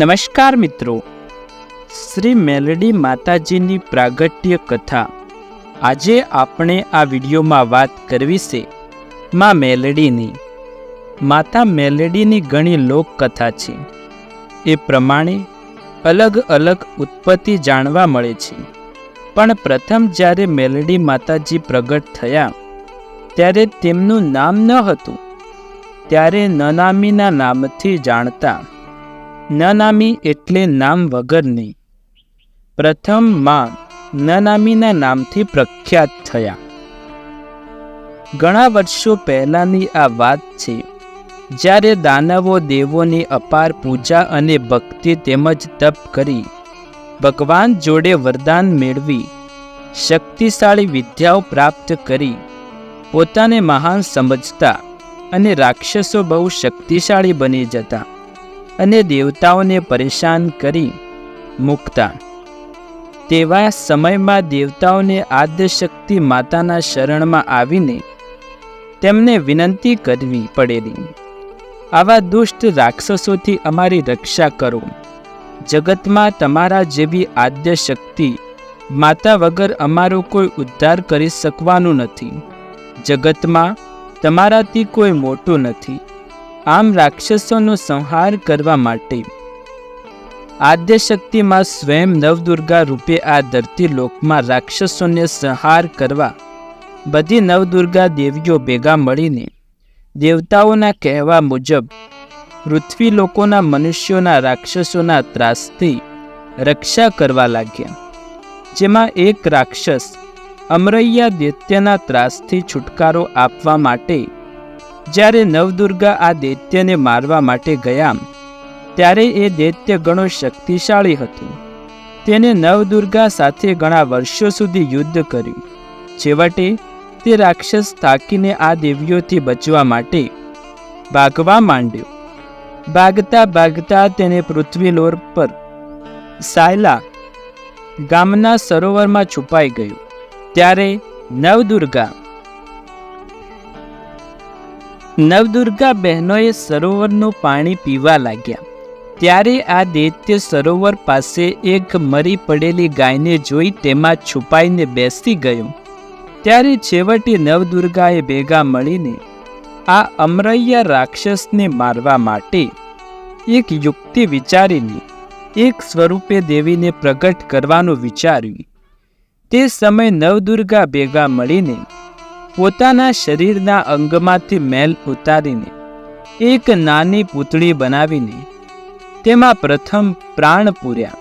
નમસ્કાર મિત્રો. શ્રી મેલડી માતાજીની પ્રાગટ્ય કથા. આજે આપણે આ વિડીયોમાં વાત કરવી છે માં મેલડીની. માતા મેલડીની ઘણી લોકકથા છે. એ પ્રમાણે અલગ અલગ ઉત્પત્તિ જાણવા મળે છે. પણ પ્રથમ જ્યારે મેલડી માતાજી પ્રગટ થયા, ત્યારે તેમનું નામ ન હતું. ત્યારે નનામીના નામથી જાણતા નનામી એટલે નામ વગરની. પ્રથમમાં નનામીના નામથી પ્રખ્યાત થયા. ઘણા વર્ષો પહેલાંની આ વાત છે, જ્યારે દાનવો દેવોની અપાર પૂજા અને ભક્તિ તેમજ તપ કરી ભગવાન જોડે વરદાન મેળવી, શક્તિશાળી વિદ્યાઓ પ્રાપ્ત કરી, પોતાને મહાન સમજતા અને રાક્ષસો બહુ શક્તિશાળી બની જતા. અને દેવતાઓને પરેશાન કરી મૂકતા. તેવા સમયમાં દેવતાઓને આદ્યશક્તિ માતાના શરણમાં આવીને તેમને વિનંતી કરવી પડેલી. આવા દુષ્ટ રાક્ષસોથી અમારી રક્ષા કરો. જગતમાં તમારા જેવી આદ્ય શક્તિ માતા વગર અમારો કોઈ ઉદ્ધાર કરી શકવાનું નથી. જગતમાં તમારાથી કોઈ મોટું નથી. આમ રાક્ષસોનો સંહાર કરવા માટે. આદ્યશક્તિમાં સ્વયં નવદુર્ગા રૂપે આ ધરતી લોકમાં રાક્ષસોને સંહાર કરવા બધી નવદુર્ગા દેવીઓ ભેગા મળીને દેવતાઓના કહેવા મુજબ પૃથ્વી લોકોના મનુષ્યોના રાક્ષસોના ત્રાસથી રક્ષા કરવા લાગ્યા. જેમાં એક રાક્ષસ અમરૈયા દૈત્યના ત્રાસથી છુટકારો આપવા માટે જ્યારે નવદુર્ગા આ દૈત્યને મારવા માટે ગયા, ત્યારે એ દૈત્ય ઘણો શક્તિશાળી હતું. તેને નવદુર્ગા સાથે ઘણા વર્ષો સુધી યુદ્ધ કર્યું. છેવટે, તે રાક્ષસ થાકીને આ દેવીઓથી બચવા માટે ભાગવા માંડ્યો. ભાગતા ભાગતા તેને પૃથ્વીલોર પર સાયલા ગામના સરોવરમાં છુપાઈ ગયું. ત્યારે નવદુર્ગા નવદુર્ગા બહેનોએ સરોવરનું પાણી પીવા લાગ્યા. ત્યારે આ દૈત્ય સરોવર પાસે એક મરી પડેલી ગાયને જોઈ તેમાં છુપાઈને બેસી ગયો. ત્યારે છેવટે નવદુર્ગાએ ભેગા મળીને આ અમરૈયા રાક્ષસને મારવા માટે એક યુક્તિ વિચારીને, એક સ્વરૂપે દેવીને પ્રગટ કરવાનું વિચાર્યું. તે સમય નવદુર્ગા ભેગા મળીને પોતાના શરીરના અંગમાંથી મેલ ઉતારીને એક નાની પૂતળી બનાવીને તેમાં પ્રથમ પ્રાણ પૂર્યા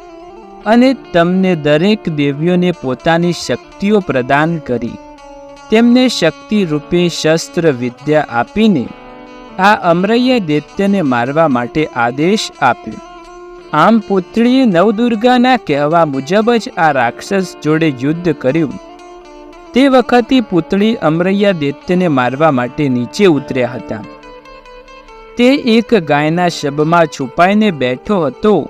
અને તમને દરેક દેવીઓને પોતાની શક્તિઓ પ્રદાન કરી. તેમને શક્તિ રૂપે શસ્ત્ર વિદ્યા આપીને આ અમરૈયા દૈત્યને મારવા માટે આદેશ આપ્યો. આમ પુત્રીએ નવદુર્ગાના કહેવા મુજબ જ આ રાક્ષસ જોડે યુદ્ધ કર્યું. તે વખતે પુતળી અમરૈયા દૈત્યને મારવા માટે નીચે ઉતર્યા હતા. તે એક ગાયના શબમાં છુપાઈને બેઠો હતો.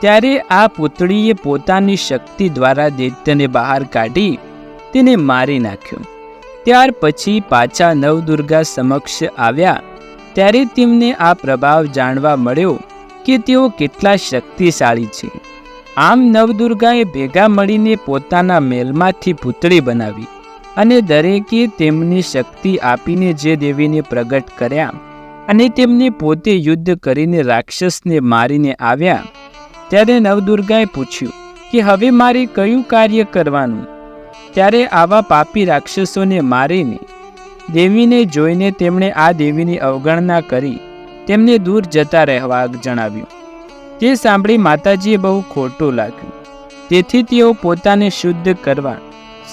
ત્યારે આ પુતળીએ પોતાની શક્તિ દ્વારા દૈત્યને બહાર કાઢી તેને મારી નાખ્યો. ત્યાર પછી પાછા નવદુર્ગા સમક્ષ આવ્યા. ત્યારે તેમને આ પ્રભાવ જાણવા મળ્યો કે તેઓ કેટલા શક્તિશાળી છે. આમ નવદુર્ગાએ ભેગા મળીને પોતાના મેલમાંથી પૂતળી બનાવી. અને દરેકે તેમની શક્તિ આપીને જે દેવીને પ્રગટ કર્યા અને તેમને પોતે યુદ્ધ કરીને રાક્ષસને મારીને આવ્યા, ત્યારે નવદુર્ગાએ પૂછ્યું કે હવે મારે કયું કાર્ય કરવાનું? ત્યારે આવા પાપી રાક્ષસોને મારીને દેવીને જોઈને તેમણે આ દેવીની અવગણના કરી તેમને દૂર જતા રહેવા જણાવ્યું. તે સાંભળી માતાજીએ બહુ ખોટું લાગ્યું. તેથી તેઓ પોતાને શુદ્ધ કરવા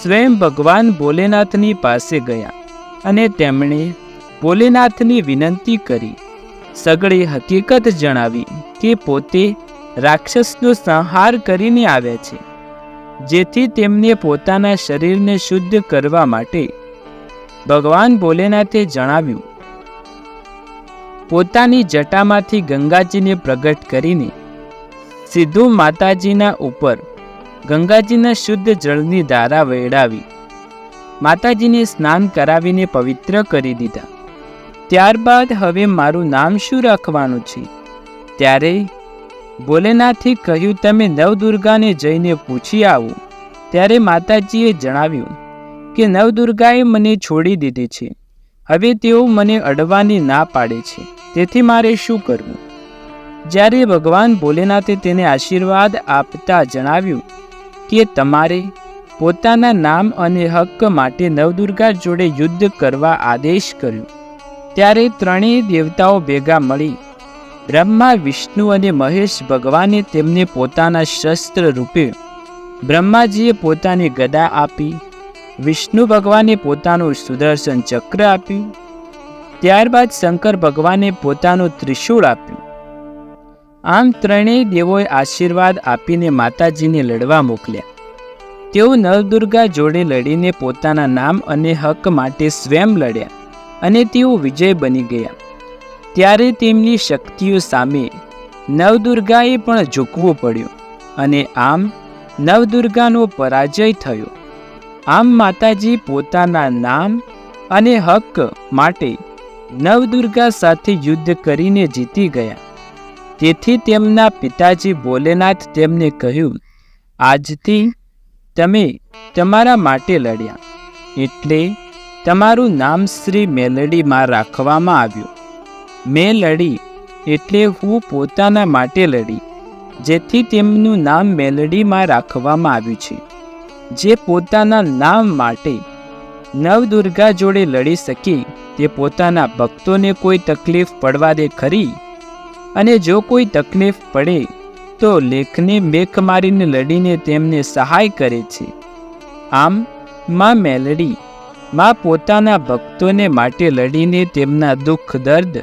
સ્વયં ભગવાન ભોલેનાથની પાસે ગયા અને તેમણે ભોલેનાથની વિનંતી કરી. સગળી હકીકત જણાવી કે પોતે રાક્ષસનો સંહાર કરીને આવ્યા છે, જેથી તેમને પોતાના શરીરને શુદ્ધ કરવા માટે ભગવાન ભોલેનાથે જણાવ્યું. પોતાની જટામાંથી ગંગાજીને પ્રગટ કરીને સીધું માતાજીના ઉપર ગંગાજીના શુદ્ધ જળની ધારા વેડાવી. માતાજીને સ્નાન કરાવીને પવિત્ર કરી દીધા. ત્યારબાદ હવે મારું નામ શું રાખવાનું છે? ત્યારે ભોલેનાથે કહ્યું, તમે નવદુર્ગાને જઈને પૂછી આવો. ત્યારે માતાજીએ જણાવ્યું કે, નવદુર્ગાએ મને છોડી દીધી છે. હવે તેઓ મને અડવાની ના પાડે છે. તેથી મારે શું કરવું? જ્યારે ભગવાન ભોલેનાથે તેને આશીર્વાદ આપતા જણાવ્યું કે તમારે પોતાના નામ અને હક્ક માટે નવદુર્ગા જોડે યુદ્ધ કરવા આદેશ કર્યો. ત્યારે ત્રણેય દેવતાઓ ભેગા મળી. બ્રહ્મા, વિષ્ણુ અને મહેશ ભગવાને તેમને પોતાના શસ્ત્ર રૂપે બ્રહ્માજીએ પોતાની ગદા આપી, વિષ્ણુ ભગવાને પોતાનું સુદર્શન ચક્ર આપ્યું. ત્યારબાદ શંકર ભગવાને પોતાનું ત્રિશૂળ આપ્યું. આમ ત્રણેય દેવોએ આશીર્વાદ આપીને માતાજીને લડવા મોકલ્યા. તેઓ નવદુર્ગા જોડે લડીને પોતાના નામ અને હક માટે સ્વયં લડ્યા અને તેઓ વિજય બની ગયા. ત્યારે તેમની શક્તિઓ સામે નવદુર્ગાએ પણ ઝૂકવું પડ્યું અને આમ નવદુર્ગાનો પરાજય થયો. આમ માતાજી પોતાના નામ અને હક માટે નવદુર્ગા સાથે યુદ્ધ કરીને જીતી ગયા. તેથી તેમના પિતાજી ભોલેનાથ તેમને કહ્યું, આજથી તમે તમારા માટે લડ્યા. એટલે તમારું નામ શ્રી મેલડીમાં રાખવામાં આવ્યું. મેં લડી એટલે હું પોતાના માટે લડી, જેથી તેમનું નામ મેલડીમાં રાખવામાં આવ્યું છે. જે પોતાના નામ માટે નવદુર્ગા જોડે લડી શકે, તે પોતાના ભક્તોને કોઈ તકલીફ પડવા દે ખરી? અને જો કોઈ તકલીફ પડે, તો લેખને મેખ મારીને લડીને તેમને સહાય કરે છે. આમ, માં મેલડી, માં પોતાના ભક્તોને માટે લડીને તેમના દુઃખ, દર્દ,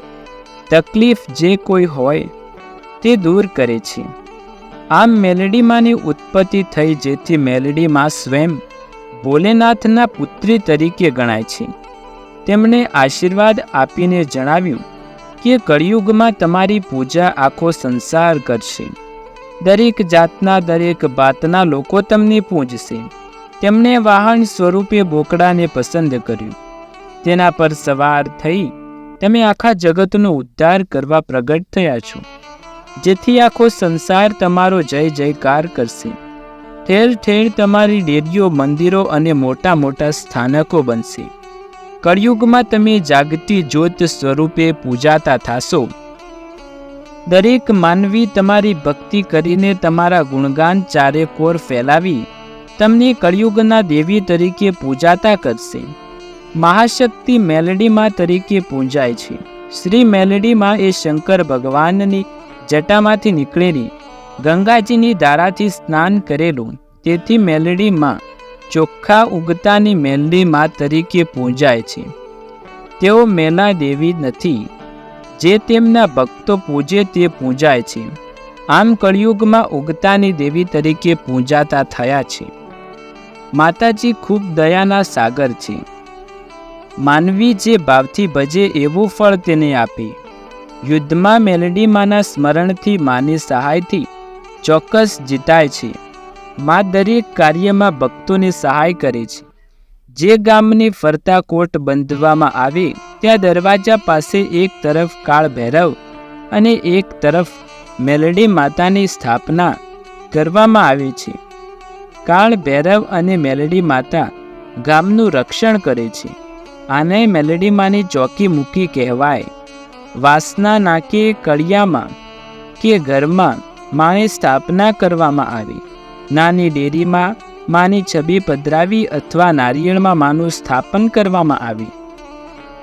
તકલીફ જે કોઈ હોય, તે દૂર કરે છે. આમ મેલડીમાંની ઉત્પત્તિ થઈ જેથી મેલડીમાં સ્વયં ભોલેનાથના પુત્રી તરીકે ગણાય છે. તેમણે આશીર્વાદ આપીને જણાવ્યું કે કળિયુગમાં તમારી પૂજા આખો સંસાર કરશે. દરેક જાતના, દરેક બાતના લોકો તમને પૂજશે. તેમણે વાહન સ્વરૂપે બોકડાને પસંદ કર્યું. તેના પર સવાર થઈ તમે આખા જગતનો ઉદ્ધાર કરવા પ્રગટ થયા છો. જેથી આખો સંસાર તમારો જય જયકાર કરશે. ઠેર ઠેર તમારી ડેરીઓ, મંદિરો અને મોટા મોટા સ્થાનકો બનશે. કળિયુગમાં તમે જાગતી જ્યોત સ્વરૂપે પૂજાતા થાશો. દરેક માનવી તમારી ભક્તિ કરીને તમારા ગુણગાન ચારેકોર ફેલાવી તમને કળિયુગના દેવી તરીકે પૂજાતા કરશે. મહાશક્તિ મેલડીમાં તરીકે પૂજાય છે. શ્રી મેલડીમાં એ શંકર ભગવાનની જટામાંથી નીકળેલી ગંગાજીની ધારાથી સ્નાન કરેલું તેથી મેલડીમાં ચોખ્ખા ઉગતાની મેલડી માં તરીકે પૂજાય છે. તેઓ મેલા દેવી નથી. જે તેમના ભક્તો પૂજે તે પૂજાય છે. આમ કળિયુગમાં ઉગતાની દેવી તરીકે પૂજાતા થયા છે. માતાજી ખૂબ દયાના સાગર છે. માનવી જે ભાવથી ભજે એવું ફળ તેને આપે. યુદ્ધમાં મેલડી માના સ્મરણથી માની સહાયથી ચોક્કસ જીતાય છે. મા દરેક કાર્યમાં ભક્તોને સહાય કરે છે. જે ગામને ફરતા કોટ બંધવામાં આવે, ત્યાં દરવાજા પાસે એક તરફ કાળ ભૈરવ અને એક તરફ મેલડી માતાની સ્થાપના કરવામાં આવે છે. કાળ ભૈરવ અને મેલડી માતા ગામનું રક્ષણ કરે છે. આને મેલડી માની ચોકી મૂકી કહેવાય. વાસના નાકે કળિયામાં કે ઘરમાં માની સ્થાપના કરવામાં આવી. નાની ડેરીમાં માની છબી પધરાવી અથવા નારિયેળમાં માનું સ્થાપન કરવામાં આવી.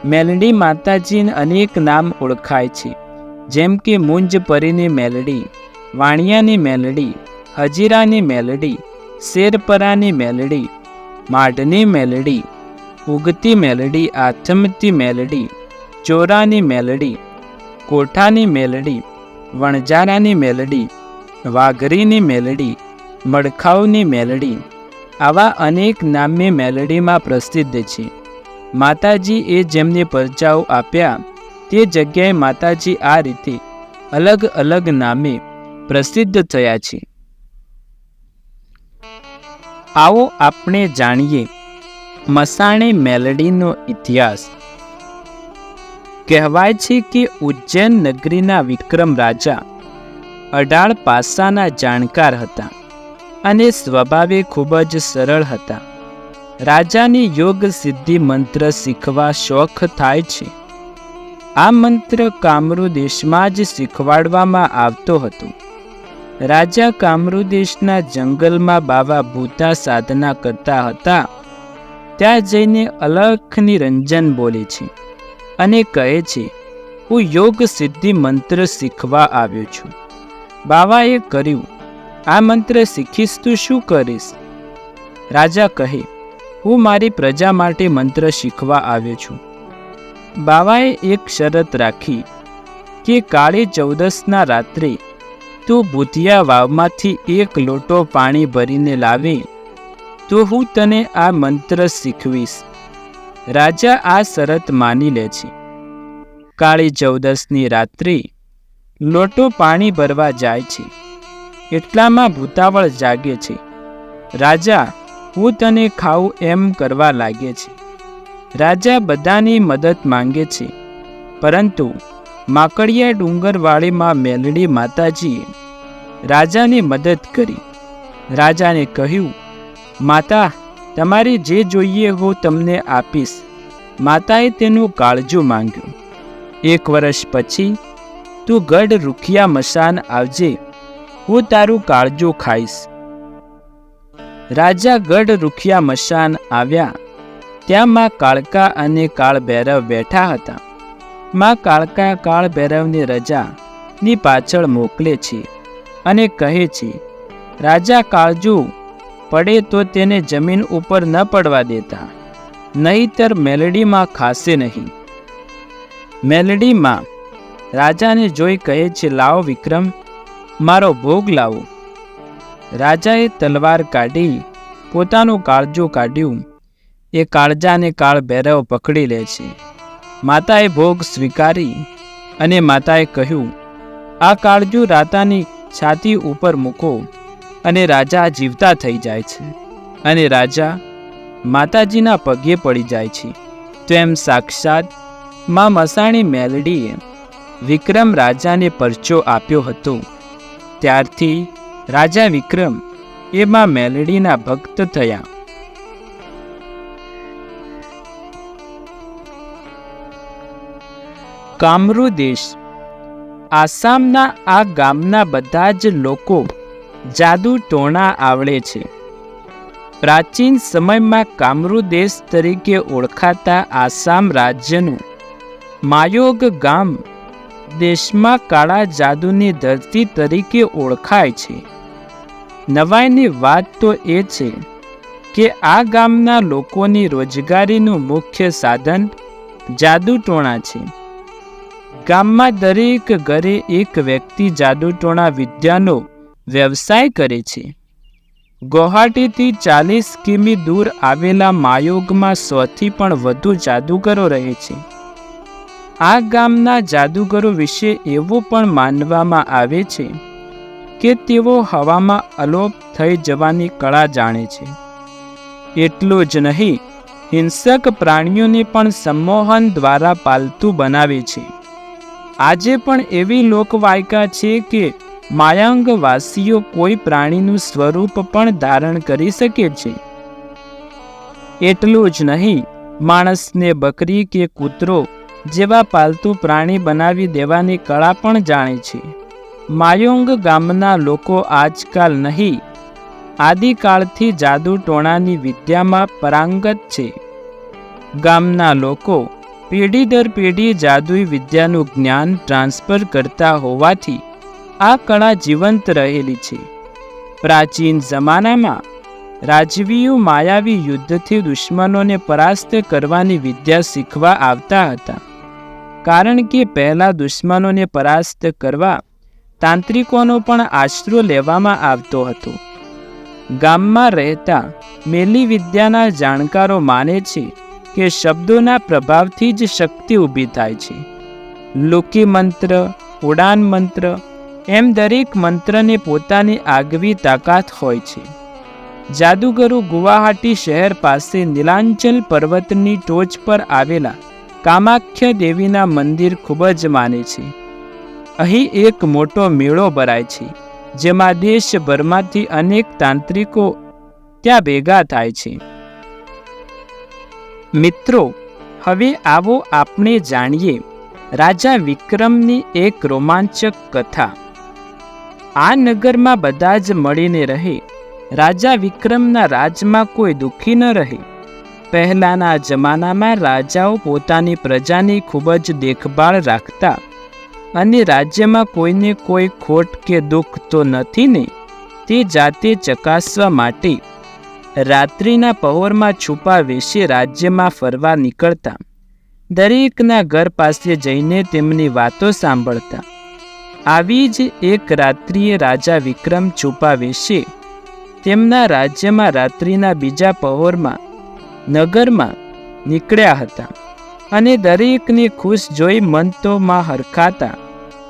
મેલડી માતાજીને અનેક નામ ઓળખાય છે. જેમ કે મુંજ પરીની મેલડી, વાણિયાની મેલડી, હજીરાની મેલડી, શેરપરાની મેલડી માઢની મેલડી, ઉગતી મેલડી, આથમતી મેલડી, ચોરાની મેલડી, કોઠાની મેલડી વણજારાની મેલડી, વાઘરીની મેલડી મડખાઉની મેલડી. આવા અનેક નામે મેલડીમાં પ્રસિદ્ધ છે. માતાજી એ જેમને પરચાઓ આપ્યા, તે જગ્યાએ માતાજી આ રીતે અલગ અલગ નામે પ્રસિદ્ધ થયા છે. આવો આપણે જાણીએ મસાણી મેલડીનો ઇતિહાસ. કહેવાય છે કે ઉજ્જૈન નગરીના વિક્રમ રાજા અઢાળ પાસાના જાણકાર હતા. અને સ્વભાવે ખૂબ જ સરળ હતા. રાજાની યોગ સિદ્ધિ મંત્ર શીખવા શોખ થાય છે. આ મંત્ર કામરૂ દેશમાં જ શીખવાડવામાં આવતો હતો. રાજા કામરૂ દેશના જંગલમાં બાવા ભૂતા સાધના કરતા હતા. ત્યાં જઈને અલખની રંજન બોલે છે અને કહે છે, હું યોગ સિદ્ધિ મંત્ર શીખવા આવ્યો છું. બાવાએ કર્યું આ મંત્ર શીખીશ તું શું કરીશ? રાજા કહે, હું મારી પ્રજા માટે મંત્ર શીખવા આવ્યો છું. બાવાએ એક શરત રાખી કે કાળી ચૌદસના રાત્રે તું ભૂતિયા વાવમાંથી એક લોટો પાણી ભરીને લાવે, તો હું તને આ મંત્ર શીખવીશ. રાજા આ શરત માની લે છે. કાળી ચૌદસની રાત્રે લોટો પાણી ભરવા જાય છે. એટલામાં ભૂતાવળ જાગે છે. રાજા, હું તને ખાઉં એમ કરવા લાગે છે. રાજા બધાની મદદ માંગે છે. પરંતુ માકડિયા ડુંગરવાળીમાં મેલડી માતાજીએ રાજાની મદદ કરી. રાજાને કહ્યું, માતા, તમારે જે જોઈએ હું તમને આપીશ. માતાએ તેનું કાળજું માંગ્યું. એક વર્ષ પછી તું ગઢ રૂખિયા મશાન આવજે. હું તારું કાળજું ખાઈશ. રાજા ગઢ રૂખિયા મશાન આવ્યા. ત્યાં માં કાળકા અને કાળ ભૈરવ બેઠા હતા. માં કાળકા કાળ ભૈરવની રજાની પાછળ મોકલે છે અને કહે છે, રાજા કાળજુ, પડે તો તેને જમીન ઉપર ન પડવા દેતા, નહીતર મેલડીમાં ખાશે નહીં. મેલડીમાં રાજાને જોઈ કહે છે, લાવો વિક્રમ મારો ભોગ લાવો. રાજાએ તલવાર કાઢી, પોતાનું કાળજું કાઢ્યું. એ કાળજાને કાળ ભૈરવ પકડી લે છે. માતાએ ભોગ સ્વીકારી અને માતાએ કહ્યું, આ કાળજું રાતાની છાતી ઉપર મૂકો અને રાજા જીવતા થઈ જાય છે. અને રાજા માતાજીના પગે પડી જાય છે. તેમ સાક્ષાતમાં મસાણી મેલડીએ વિક્રમ રાજાને પરચો આપ્યો હતો. ત્યારથી રાજા વિક્રમ એમાં મેલડીના ભક્ત થયા. કામરુ દેશ, આસામના આ ગામના બધા જ લોકો જાદુ ટોણા આવડે છે. પ્રાચીન સમયમાં કામરુ દેશ તરીકે ઓળખાતા આસામ રાજ્યનું માયોગ ગામ દેશમાં કાળા જાદુની ધરતી તરીકે ઓળખાય છે. નવાઈની વાત તો એ છે કે આ ગામના લોકોની રોજગારીનું મુખ્ય સાધન જાદુટોણા છે. ગામમાં દરેક ઘરે એક વ્યક્તિ જાદુટોણા વિદ્યાનો વ્યવસાય કરે છે. ગુવાહાટીથી ચાલીસ કિમી દૂર આવેલા માયોગમાં સોથી પણ વધુ જાદુગરો રહે છે. આ ગામના જાદુગરો વિશે એવું પણ માનવામાં આવે છે કે તેઓ હવામાં અલોપ થઈ જવાની કળા જાણે છે. એટલું જ નહીં, હિંસક પ્રાણીઓને પણ સંમોહન દ્વારા પાલતું બનાવે છે. આજે પણ એવી લોકવાયકા છે કે માયાંગવાસીઓ કોઈ પ્રાણીનું સ્વરૂપ પણ ધારણ કરી શકે છે. એટલું જ નહીં, માણસને બકરી કે કૂતરો જેવા પાલતુ પ્રાણી બનાવી દેવાની કળા પણ જાણે છે. માયોંગ ગામના લોકો આજકાલ નહીં. આદિકાળથી જાદુ ટોણાની વિદ્યામાં પરાંગત છે. ગામના લોકો પેઢી દર પેઢી જાદુઈ વિદ્યાનું જ્ઞાન ટ્રાન્સફર કરતા હોવાથી આ કળા જીવંત રહેલી છે. પ્રાચીન જમાનામાં રાજવીઓ માયાવી યુદ્ધથી દુશ્મનોને પરાસ્ત કરવાની વિદ્યા શીખવા આવતા હતા. કારણ કે પહેલાં દુશ્મનોને પરાસ્ત કરવા તાંત્રિકોનો પણ આશરો લેવામાં આવતો હતો. ગામમાં રહેતા મેલી વિદ્યાના જાણકારો માને છે કે શબ્દોના પ્રભાવથી જ શક્તિ ઊભી થાય છે. લુકી મંત્ર, ઉડાન મંત્ર, એમ દરેક મંત્રને પોતાની આગવી તાકાત હોય છે. જાદુગરો ગુવાહાટી શહેર પાસે નીલાંચલ પર્વતની ટોચ પર આવેલા કામાખ્ય દેવીના મંદિર ખૂબ જ માને છે. અહીં એક મોટો મેળો ભરાય છે, જેમાં દેશભરમાંથી અનેક તાંત્રિકો ત્યાં ભેગા થાય છે. મિત્રો, હવે આવો આપણે જાણીએ રાજા વિક્રમની એક રોમાંચક કથા. આ નગરમાં બધા જ મળીને રહે, રાજા વિક્રમના રાજમાં કોઈ દુઃખી ન રહે. પહેલાના જમાનામાં રાજાઓ પોતાની પ્રજાની ખૂબ જ દેખભાળ રાખતા અને રાજ્યમાં કોઈને કોઈ ખોટ કે દુઃખ તો નથી ને? તે જાતે ચકાસવા માટે રાત્રિના પહોરમાં છુપા વેશે રાજ્યમાં ફરવા નીકળતા. દરેકના ઘર પાસે જઈને તેમની વાતો સાંભળતા. આવી જ એક રાત્રિએ રાજા વિક્રમ છુપા વેશે તેમના રાજ્યમાં રાત્રિના બીજા પહોરમાં નગરમાં નીકળ્યા હતા અને દરેકને ખુશ જોઈ તો હરખાતા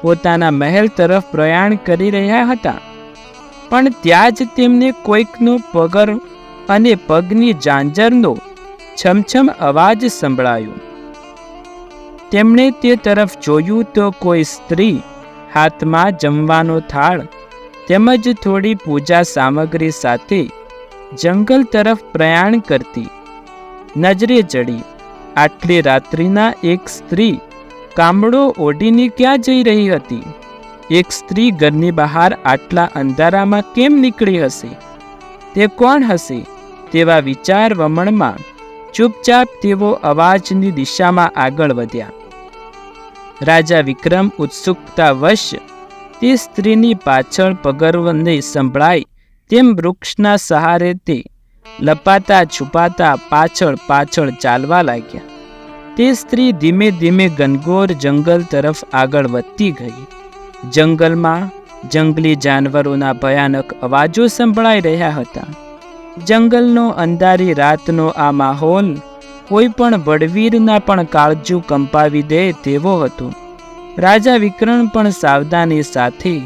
પોતાના મહેલ તરફ પ્રયાણ કરી રહ્યા હતા. પણ ત્યાં જ તેમને કોઈકનો પગર અને પગની ઝાંઝરનો છમછમ અવાજ સંભળાયો. તેમણે તે તરફ જોયું તો કોઈ સ્ત્રી હાથમાં જમવાનો થાળ તેમજ થોડી પૂજા સામગ્રી સાથે જંગલ તરફ પ્રયાણ કરતી નજરે ચડી. આટલી રાત્રિના એક સ્ત્રી કામડો ઓઢીને ક્યાં જઈ રહી હતી? એક સ્ત્રી ઘરની બહાર આટલા અંધારામાં કેમ નીકળી હશે? તે કોણ હશે? તેવા વિચાર વમણમાં ચૂપચાપ તેઓ અવાજની દિશામાં આગળ વધ્યા. રાજા વિક્રમ ઉત્સુકતાવશ તે સ્ત્રીની પાછળ પગરવને સંભળાય તેમ વૃક્ષના સહારે તે લપાતા છુપાતા પાછળ પાછળ ચાલવા લાગ્યા. તે સ્ત્રી ધીમે ધીમે ગનગોર જંગલ તરફ આગળ વધતી ગઈ. જંગલમાં જંગલી જાનવરોના ભયાનક અવાજો સંભળાઈ રહ્યા હતા. જંગલનો અંધારી રાતનો આ માહોલ કોઈ પણ બળવીરના પણ કાળજું કંપાવી દે તેવો હતો. રાજા વિક્રમ પણ સાવધાની સાથે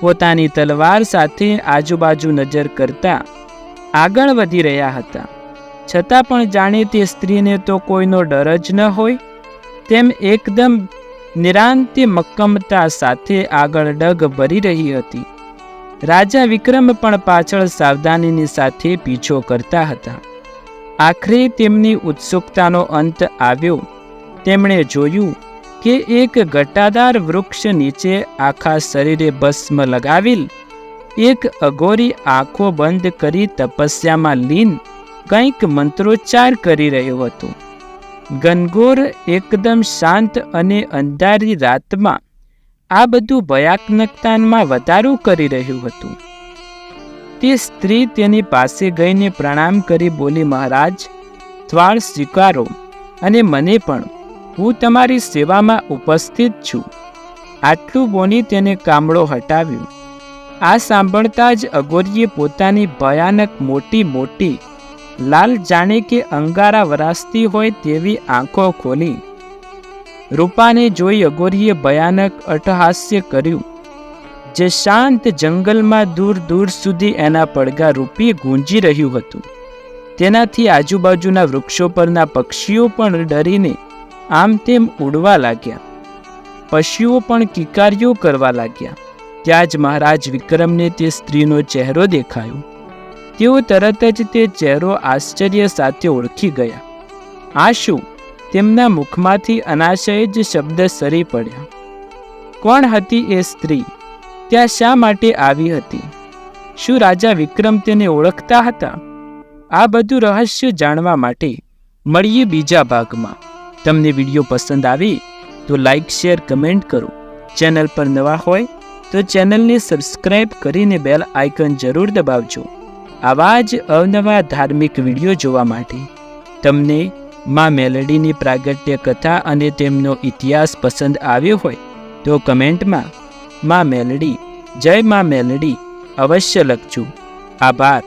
પોતાની તલવાર સાથે આજુબાજુ નજર કરતા આગળ વધી રહ્યા હતા. છતાં પણ જાણે તે સ્ત્રીને તો કોઈનો ડર જ ન હોય, તેમ એકદમ નિરાંતે મક્કમતા સાથે આગળ ડગ ભરી રહી હતી. રાજા વિક્રમ પણ પાછળ સાવધાનીની સાથે પીછો કરતા હતા. આખરે તેમની ઉત્સુકતાનો અંત આવ્યો. તેમણે જોયું કે એક ઘટાદાર વૃક્ષ નીચે આખા શરીરે ભસ્મ લગાવેલ એક અઘોરી આંખો બંધ કરી તપસ્યામાં લીન કંઈક મંત્રોચ્ચાર કરી રહ્યો હતો. ગનગોર એકદમ શાંત અને અંધારી રાતમાં આ બધું ભયાત્મકતામાં વધારો કરી રહ્યું હતું. તે સ્ત્રી તેની પાસે ગઈને પ્રણામ કરી બોલી, મહારાજ ત્વાળ સ્વીકારો અને મને પણ. હું તમારી સેવામાં ઉપસ્થિત છું. આટલું બોની તેને કામળો હટાવ્યો. આ સાંભળતા જ અગોરીએ પોતાની ભયાનક મોટી મોટી, લાલ જાણે કે અંગારા વરાસતી હોય તેવી આંખો ખોલી. રૂપાને જોઈ અગોરીએ ભયાનક અટહાસ્ય કર્યું. જે શાંત જંગલમાં દૂર દૂર સુધી એના પડઘા રૂપી ગુંજી રહ્યું હતું. તેનાથી આજુબાજુના વૃક્ષો પરના પક્ષીઓ પણ ડરીને આમ તેમ ઉડવા લાગ્યા. પશુઓ પણ કિકારીઓ કરવા લાગ્યા. ત્યાં જ મહારાજ વિક્રમને તે સ્ત્રીનો ચહેરો દેખાયો. તેઓ તરત જ તે ચહેરો આશ્ચર્ય સાથે ઓળખી ગયા. આ શું? તેમના મુખમાંથી અનાશય જ શબ્દ સરી પડ્યા. કોણ હતી એ સ્ત્રી? ત્યાં શા માટે આવી હતી? શું રાજા વિક્રમ તેને ઓળખતા હતા? આ બધું રહસ્ય જાણવા માટે મળીએ બીજા ભાગમાં. તમને વીડિયો પસંદ આવે તો લાઈક, શેર, કમેન્ટ કરો. ચેનલ પર નવા હોય તો ચેનલને સબસ્ક્રાઈબ કરીને બેલ આઇકન જરૂર દબાવજો. આવા જ અવનવા ધાર્મિક વીડિયો જોવા માટે. તમને માં મેલડીની પ્રાગટ્ય કથા અને તેમનો ઇતિહાસ પસંદ આવ્યો હોય, તો કમેન્ટમાં માં મેલડી, જય માં મેલડી અવશ્ય લખજો. આભાર.